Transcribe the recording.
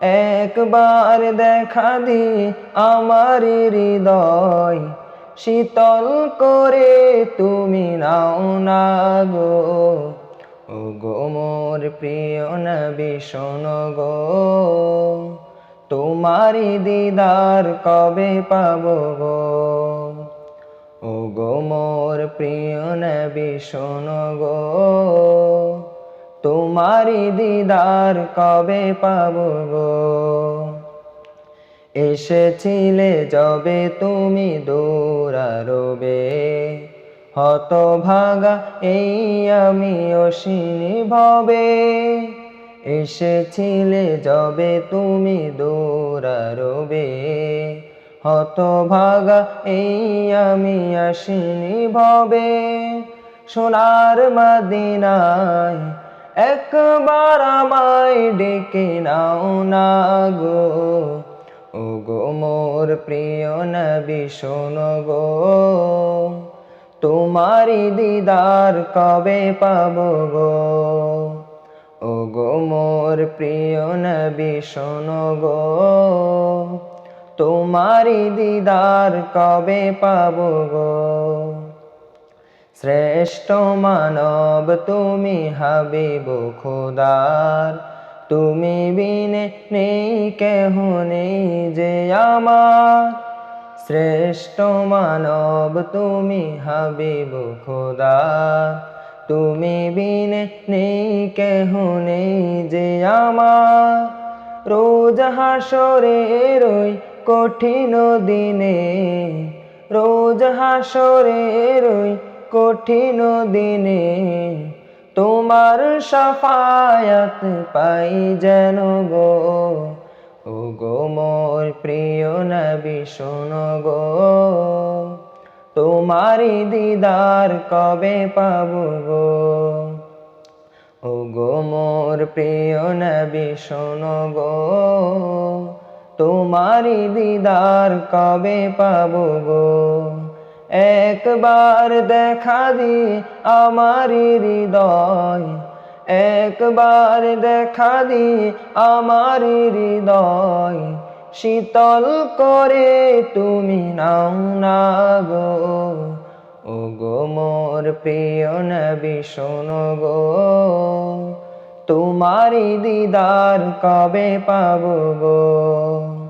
একবার দেখা দি আমার হৃদয়। শীতল করে তুমি নাও না গো। ও গো মোর প্রিয় নবী, শোনো গো। তোমারি দিদার কবে পাব গো? ও গো মোর প্রিয় নবী, শোনো গো। তোমারি দিদার কবে পাব গো? এসেছিলে যবে তুমি দৌড়ারবে হত ভাগা এই আমি অসিনী ভবে। এসেছিলে যবে তুমি দৌড়ারবে হত ভাগা এই আমি আসিনি ভবে। সোনার মদিনায় একবার আমায় ডেকে নাও না গো। ও গো মোর প্রিয় নবী, শোনো গো। তোমারি দিদার কবে পাব গো? ও গো মোর প্রিয় নবী, শোনো গো। তোমারি দিদার কবে পাব গো? শ্রেষ্ঠ মানব তুমি হাবিব খোদার। তুমি বিনে নেই, কেহ নেই যে আমার। শ্রেষ্ঠ মানব তুমি হাবিব খোদার। তুমি বিনে নেই, কেহ নেই যে আমার। রোজ হাসরের ওই কঠিন দিনে, রোজ হাসরের ওই কঠিন দিনে তোমার সাফায়াত পাই যেন গো। ও গো মোর প্রিয় নবী, শোনো গো। তোমারি দিদার কবে পাব গো? ও গো মোর প্রিয় নবী, শোনো গো। তোমারি দিদার কবে পাব গো? একবার দেখা দি আমারি হৃদয়। একবার দেখা দি আমারি হৃদয়। শীতল করে তুমি নাও না গো। ও গো মোর প্রিয় নবী, শোনো গো। তোমারি দিদার কবে পাবো গো?